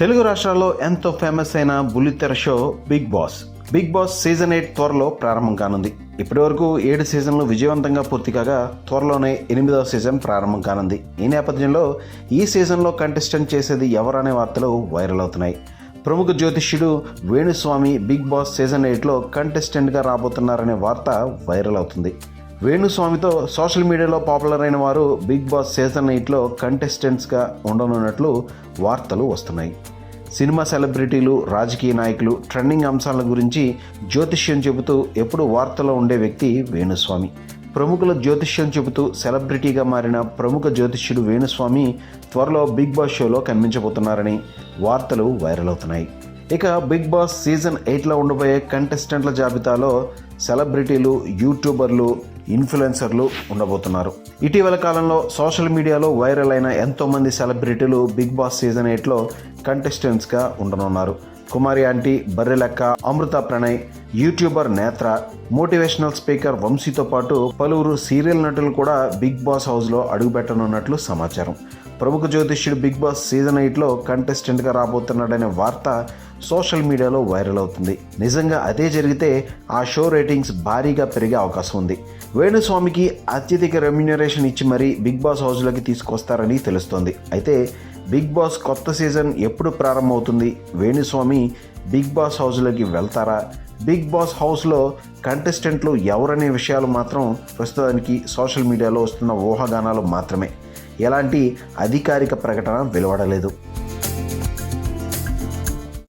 తెలుగు రాష్ట్రాల్లో ఎంతో ఫేమస్ అయిన బుల్లితెర show Bigg Boss. Bigg Boss season eight త్వరలో ప్రారంభం కానుంది. ఇప్పటి వరకు ఏడు సీజన్లు విజయవంతంగా పూర్తి కాగా త్వరలోనే ఎనిమిదవ సీజన్ ప్రారంభం కానుంది. ఈ నేపథ్యంలో ఈ సీజన్లో కంటెస్టెంట్ చేసేది ఎవరనే వార్తలు వైరల్ అవుతున్నాయి. ప్రముఖ జ్యోతిష్యుడు వేణుస్వామి బిగ్ బాస్ సీజన్ ఎయిట్లో కంటెస్టెంట్గా రాబోతున్నారనే వార్త వైరల్ అవుతుంది. వేణుస్వామితో సోషల్ మీడియాలో పాపులర్ అయిన వారు బిగ్ బాస్ సీజన్ ఎయిట్లో కంటెస్టెంట్స్గా ఉండనున్నట్లు వార్తలు వస్తున్నాయి. సినిమా సెలబ్రిటీలు రాజకీయ నాయకులు ట్రెండింగ్ అంశాల గురించి జ్యోతిష్యం చెబుతూ ఎప్పుడు వార్తలో ఉండే వ్యక్తి వేణుస్వామి. ప్రముఖుల జ్యోతిష్యం చెబుతూ సెలబ్రిటీగా మారిన ప్రముఖ జ్యోతిష్యుడు వేణుస్వామి త్వరలో బిగ్ బాస్ షోలో కనిపించబోతున్నారని వార్తలు వైరల్ అవుతున్నాయి. ఇక బిగ్ బాస్ సీజన్ ఎయిట్లో ఉండబోయే కంటెస్టెంట్ల జాబితాలో సెలబ్రిటీలు యూట్యూబర్లు ఇన్ఫ్లుయెన్సర్లు ఉండబోతున్నారు. ఇటీవల కాలంలో సోషల్ మీడియాలో వైరల్ అయిన ఎంతోమంది సెలబ్రిటీలు బిగ్ బాస్ సీజన్ ఎయిట్లో కంటెస్టెంట్స్గా ఉండనున్నారు. Kumari aunty Barrelakka Amrutha Pranay YouTuber Netra motivational speaker వంశీతో పాటు పలువురు సీరియల్ నటులు కూడా బిగ్ బాస్ హౌస్లో అడుగుపెట్టనున్నట్లు సమాచారం. ప్రముఖ జ్యోతిష్యుడు బిగ్ బాస్ సీజన్ ఎయిట్లో కంటెస్టెంట్గా రాబోతున్నాడనే వార్త సోషల్ మీడియాలో వైరల్ అవుతుంది. నిజంగా అదే జరిగితే ఆ షో రేటింగ్స్ భారీగా పెరిగే అవకాశం ఉంది. వేణుస్వామికి అత్యధిక రెమ్యునరేషన్ ఇచ్చి మరీ బిగ్ బాస్ హౌస్లోకి తీసుకొస్తారని తెలుస్తోంది. అయితే బిగ్ బాస్ కొత్త సీజన్ ఎప్పుడు ప్రారంభమవుతుంది? వేణుస్వామి బిగ్ బాస్ హౌస్లోకి వెళ్తారా? బిగ్ బాస్ హౌస్లో కంటెస్టెంట్లు ఎవరనే విషయాలు మాత్రం ప్రస్తుతానికి సోషల్ మీడియాలో వస్తున్న ఊహాగానాలు మాత్రమే. ఎలాంటి అధికారిక ప్రకటన వెలువడలేదు.